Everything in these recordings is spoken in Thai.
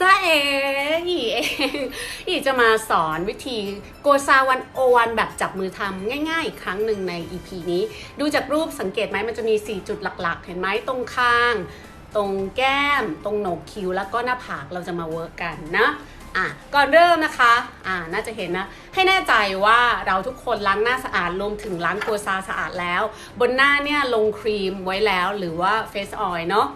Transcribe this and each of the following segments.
จ้าเองอีเองอีจะมาสอนวิธีโกซาวันโอวันแบบจับมือทำง่ายๆอีกครั้งหนึ่งใน EP นี้ ดูจากรูปสังเกตไหมมันจะมี 4 จุดหลักๆ เห็นไหมตรงคาง ตรงแก้ม ตรงโหนกคิ้ว แล้วก็หน้าผากเราจะมาเวิร์กกันนะอะก่อนเริ่มนะคะ อ่าน่าจะเห็นนะ ให้แน่ใจว่าเราทุกคนล้างหน้าสะอาดรวมถึงล้างโกซาสะอาดแล้ว บนหน้าเนี่ยลงครีมไว้แล้วหรือว่าเฟสออยล์เนาะ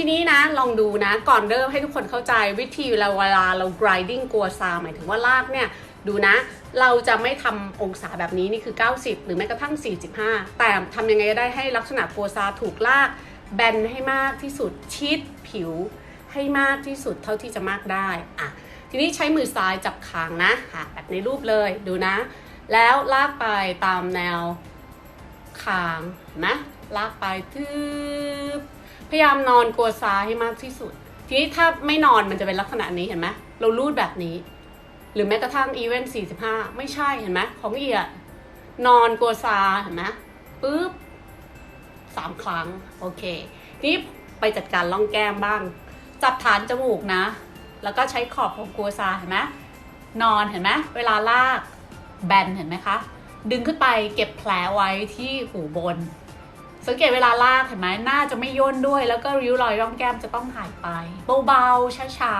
ทีนี้นะลองดูนะก่อนเริ่มให้ทุกคนเข้าใจวิธีเราเวลาเรา grinding กัวซาหมายถึงว่าลากเนี่ยดูนะ เราจะไม่ทำองศาแบบนี้นี่คือ 90 หรือแม้กระทั่ง 45 แต่ทำยังไงก็ได้ให้ลักษณะกัวซาถูกลากแบนให้มากที่สุดชิดผิว ให้มากที่สุดเท่าที่จะมากได้อะทีนี้ใช้มือซ้ายจับคางนะค่ะแบบในรูปเลยดูนะ แล้วลากไปตามแนวคางนะลากไปทึบ พยายามนอนกัวซาให้มากที่สุด ทีนี้ถ้าไม่นอนมันจะเป็นลักษณะนี้เห็นไหมเราลูดแบบนี้ หรือแม้กระทั่งอีเวนต์45ไม่ใช่เห็นไหมของเอียนอนกัวซาเห็นไหมปุ๊บสามครั้งโอเคทีนี้ไปจัดการล่องแก้มบ้าง จับฐานจมูกนะ แล้วก็ใช้ขอบของกัวซาเห็นไหมนอนเห็นไหมเวลาลากแบนเห็นไหมคะ ดึงขึ้นไปเก็บแผลไว้ที่หูบน สังเกตเวลาลากเห็นไหมหน้าจะไม่ย่นด้วย แล้วก็ริ้วรอยร่องแก้มจะต้องหายไป เบาๆช้า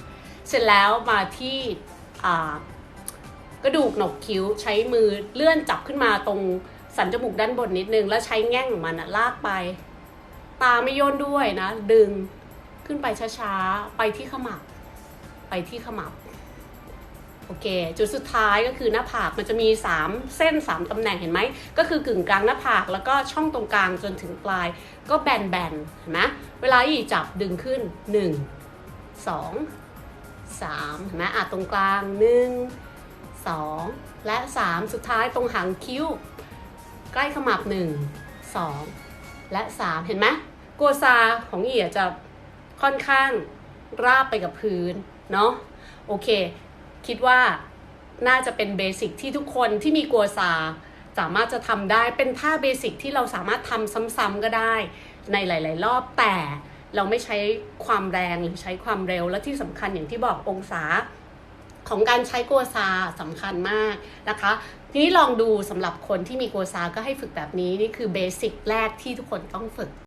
ๆ เสร็จแล้วมาที่กระดูกหนกคิ้วใช้มือเลื่อนจับขึ้นมาตรงสันจมูกด้านบนนิดนึง แล้วใช้แง่งของมันลากไป ตาไม่ย่นด้วยนะ ดึงขึ้นไปช้าๆ ไปที่ขมับ ไปที่ขมับ โอเค จุดสุดท้ายก็คือหน้าผากมันจะมี 3 เส้น 3ตำแหน่งเห็นไหม ก็คือกึ่งกลางหน้าผากแล้วก็ช่องตรงกลางจนถึงปลาย ก็แบนๆเห็นไหมเวลาอีจับดึงขึ้น 1 2 3เห็นไหมอะตรงกลาง 1 2 และ 3 สุดท้ายตรงหางคิ้ว ใกล้ขมับ 1 2 และ 3 เห็นไหมกัวซาของอีอะจะค่อนข้างราบไปกับพื้นเนาะโอเค คิดว่าน่าจะเป็นเบสิกที่ทุกคนที่มีกัวซาสามารถจะทำได้เป็นท่าเบสิกที่เราสามารถทำซ้ำๆก็ได้ในหลาย ๆ รอบแต่เราไม่ใช้ความแรงหรือใช้ความเร็วและที่สำคัญอย่างที่บอกองศาของการใช้กัวซาสำคัญมากนะคะ ทีนี้ลองดูสำหรับคนที่มีกัวซาก็ให้ฝึกแบบนี้ นี่คือเบสิกแรกที่ทุกคนต้องฝึก